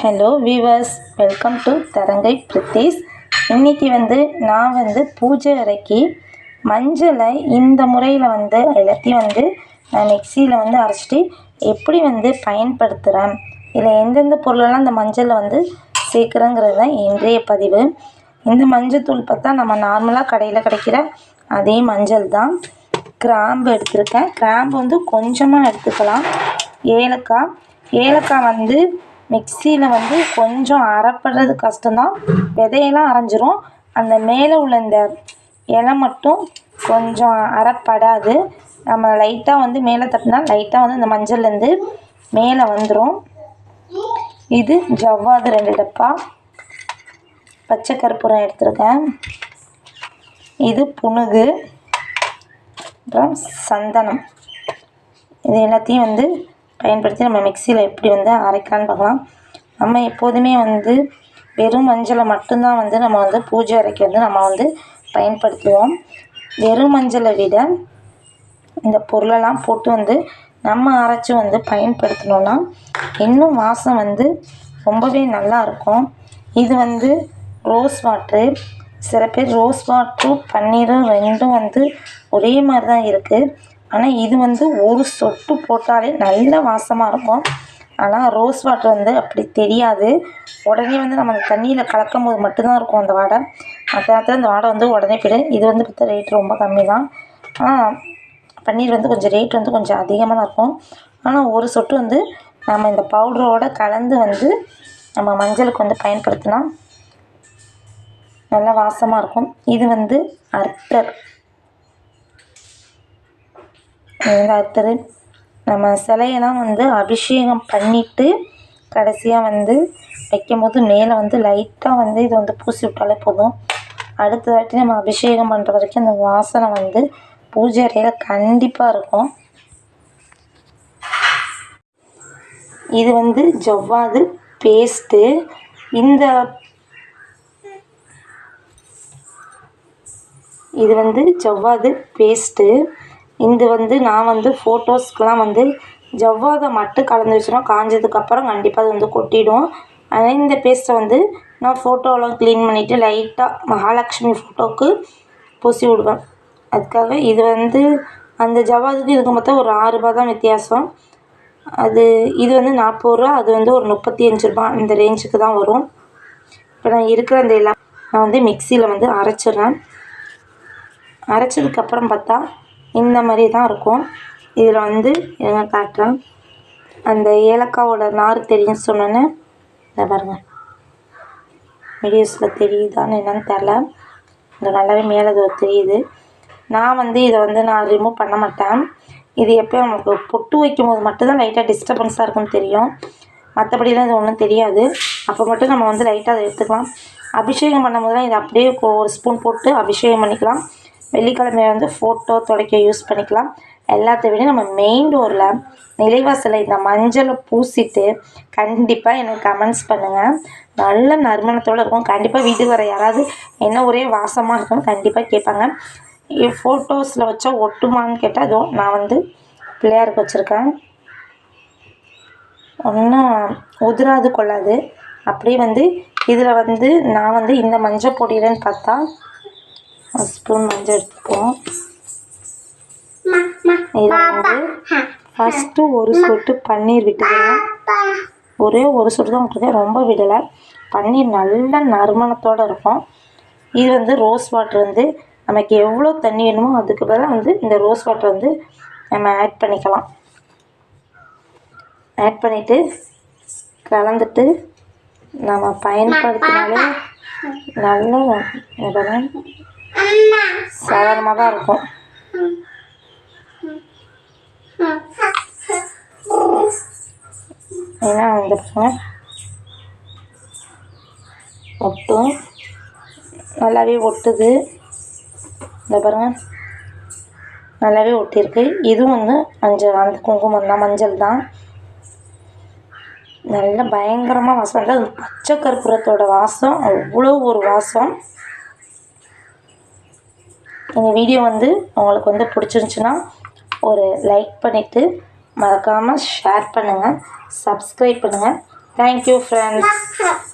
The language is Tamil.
ஹலோ வீவர்ஸ் வெல்கம் டு தரங்கை பிரித்தீஸ் இன்றைக்கி வந்து நான் வந்து பூஜை அறைக்கு மஞ்சளை இந்த முறையில் வந்து எல்லாத்தையும் வந்து நான் மிக்சியில் வந்து அரைச்சிட்டு எப்படி வந்து பயன்படுத்துகிறேன் இதில் எந்தெந்த பொருளெல்லாம் அந்த மஞ்சளில் வந்து சேர்க்குறேங்கிறது தான் இன்றைய பதிவு. இந்த மஞ்சள் தூள் பார்த்தா நம்ம நார்மலாக கடையில் கிடைக்கிற அதே மஞ்சள் தான். கிராம்பு எடுத்திருக்கேன். கிராம்பு வந்து கொஞ்சமாக எடுத்துக்கலாம். ஏலக்காய். ஏலக்காய் வந்து மிக்சியில் வந்து கொஞ்சம் அரைப்படுறது கஷ்டம்தான். விதையெல்லாம் அரைஞ்சிரும். அந்த மேலே உள்ள இந்த இலை மட்டும் கொஞ்சம் அரைப்படாது. நம்ம லைட்டாக வந்து மேலே தட்டினா லைட்டாக வந்து இந்த மஞ்சள்லேருந்து மேலே வந்துடும் இது ஜவ்வாது ரெண்டு டப்பா. பச்சை கற்பூரம் எடுத்திருக்கேன். இது புனுகு. அப்புறம் சந்தனம். இது எல்லாத்தையும் வந்து பயன்படுத்தி நம்ம மிக்சியில் எப்படி வந்து அரைக்கலான்னு பார்க்கலாம். நம்ம எப்போதுமே வந்து வெறும் மஞ்சளை மட்டும்தான் வந்து நம்ம வந்து பூஜை அறைக்கு வந்து நம்ம வந்து பயன்படுத்துவோம். வெறும் மஞ்சளை விட இந்த பொருளெல்லாம் போட்டு வந்து நம்ம அரைச்சி வந்து பயன்படுத்தினோன்னா இன்னும் வாசம் வந்து ரொம்பவே நல்லா இருக்கும். இது வந்து ரோஸ் வாட்ரு. சில பேர் ரோஸ் வாட்டரும் பன்னீரும் ரெண்டும் வந்து ஒரே மாதிரி தான் இருக்குது ஆனால் இது வந்து ஒரு சொட்டு போட்டாலே நல்ல வாசமாக இருக்கும். ஆனால் ரோஸ் வாட்டர் வந்து அப்படி தெரியாது. உடனே வந்து நம்ம அந்த தண்ணியில் கலக்கும் போது மட்டும்தான் இருக்கும் அந்த வாடை. மற்ற நேரத்தில் அந்த வாடை வந்து உடனே போய்டும். இது வந்து பார்த்தா ரேட் ரொம்ப கம்மி தான் ஆனால் பன்னீர் வந்து கொஞ்சம் ரேட் வந்து கொஞ்சம் அதிகமாக தான் இருக்கும். ஆனால் ஒரு சொட்டு வந்து நம்ம இந்த பவுடரோடு கலந்து வந்து நம்ம மஞ்சளுக்கு வந்து பயன்படுத்தினா நல்லா வாசமாக இருக்கும். இது வந்து அர்த்தர் இது நம்ம சிலையெல்லாம் வந்து அபிஷேகம் பண்ணிவிட்டு கடைசியாக வந்து வைக்கும்போது மேலே வந்து லைட்டாக வந்து இது வந்து பூசி விட்டாலே போதும். அடுத்த வாட்டி நம்ம அபிஷேகம் பண்ணுற வரைக்கும் அந்த வாசனை வந்து பூஜை அறையில் கண்டிப்பாக இருக்கும். இது வந்து ஜவ்வாது பேஸ்ட்டு இந்த இது வந்து ஜவ்வாது பேஸ்ட்டு இது வந்து நான் வந்து ஃபோட்டோஸ்க்கெலாம் வந்து ஜவ்வாதை மட்டும் கலந்து வச்சிடும் காஞ்சதுக்கப்புறம் கண்டிப்பாக அது வந்து கொட்டிடும். அதனால் இந்த பேஸ்ட்டை வந்து நான் ஃபோட்டோலாம் க்ளீன் பண்ணிவிட்டு லைட்டாக மகாலட்சுமி ஃபோட்டோவுக்கு பூசி விடுவேன். அதுக்காக இது வந்து அந்த ஜவ்வாதுக்கு இதுக்கு மொத்தம் ஒரு ஆறு ரூபா தான் வித்தியாசம். அது இது வந்து நாற்பது ரூபா அது வந்து ஒரு முப்பத்தி அஞ்சு ரூபா இந்த ரேஞ்சுக்கு தான் வரும். இப்போ நான் இருக்கிற அந்த எல்லாம் நான் வந்து மிக்சியில் வந்து அரைச்சிடுறேன். அரைச்சதுக்கப்புறம் பார்த்தா இந்த மாதிரி தான் இருக்கும். இதில் வந்து என்ன காட்டுறேன். அந்த ஏலக்காவோட நார் தெரியும் சொன்னோன்னே இதை பாருங்கள் வீடியோஸில் தெரியுதான்னு என்னன்னு தெரில இந்த நல்லாவே மேலே இது தெரியுது. நான் வந்து இதை வந்து நான் ரிமூவ் பண்ண மாட்டேன். இது எப்போ நமக்கு பொட்டு வைக்கும் போது மட்டும்தான் லைட்டாக டிஸ்டர்பன்ஸாக இருக்கும்னு தெரியும். மற்றபடிலாம் இது ஒன்றும் தெரியாது. அப்போ மட்டும் நம்ம வந்து லைட்டாக அதை எடுத்துக்கலாம். அபிஷேகம் பண்ணும்போது தான் இதை அப்படியே ஒரு ஸ்பூன் போட்டு அபிஷேகம் பண்ணிக்கலாம். வெள்ளிக்கிழமையை வந்து ஃபோட்டோ துடைக்க யூஸ் பண்ணிக்கலாம். எல்லாத்த விட நம்ம மெயின் டோரில் நிலைவாசலை இந்த மஞ்சளை பூசிட்டு கண்டிப்பாக எனக்கு கமெண்ட்ஸ் பண்ணுங்கள் நல்ல நறுமணத்தோடு இருக்கும். கண்டிப்பாக வீட்டுக்கு வர யாராவது என்ன ஒரே வாசமாக இருக்குன்னு கண்டிப்பாக கேட்பாங்க. ஃபோட்டோஸில் வச்சா ஒட்டுமான்னு கேட்டால் அதுவும் நான் வந்து பிள்ளையாருக்கு வச்சுருக்கேன். ஒன்றும் உதிராது கொள்ளாது. அப்படியே வந்து இதில் வந்து நான் வந்து இந்த மஞ்சள் பொடியிலன்னு பார்த்தா ஒரு ஸ்பூன் மஞ்சள் எடுத்துப்போம். இதில் வந்து ஃபஸ்ட்டு ஒரு சொட்டு பன்னீர் விட்டுக்கிறேன் ஒரே ஒரு சொட்டு தான் விட்டுருக்கேன் ரொம்ப விடலை. பன்னீர் நல்ல நறுமணத்தோடு இருக்கும். இது வந்து ரோஸ் வாட்டர் வந்து நமக்கு எவ்வளோ தண்ணி வேணுமோ அதுக்கு பதிலாக வந்து இந்த ரோஸ் வாட்டர் வந்து நம்ம ஆட் பண்ணிக்கலாம். ஆட் பண்ணிவிட்டு கலந்துட்டு நம்ம பயன்படுத்தினாலே நல்ல சாதாரணமாக தான் இருக்கும். ஏன்னா இந்த பசங்க ஒட்டும். நல்லாவே ஒட்டுது. இந்த பாருங்க. நல்லாவே ஒட்டியிருக்கு. இதுவும் வந்து மஞ்சள் அந்த குங்குமம் தான் மஞ்சள் தான். நல்ல பயங்கரமாக வாசம். இல்லை பச்சை கற்பூரத்தோட வாசம் அவ்வளோ ஒரு வாசம். இந்த வீடியோ வந்து உங்களுக்கு வந்து பிடிச்சிருந்துச்சுன்னா ஒரு லைக் பண்ணிவிட்டு மறக்காமல் ஷேர் பண்ணுங்கள் சப்ஸ்கிரைப் பண்ணுங்கள் தேங்க்யூ ஃப்ரெண்ட்ஸ்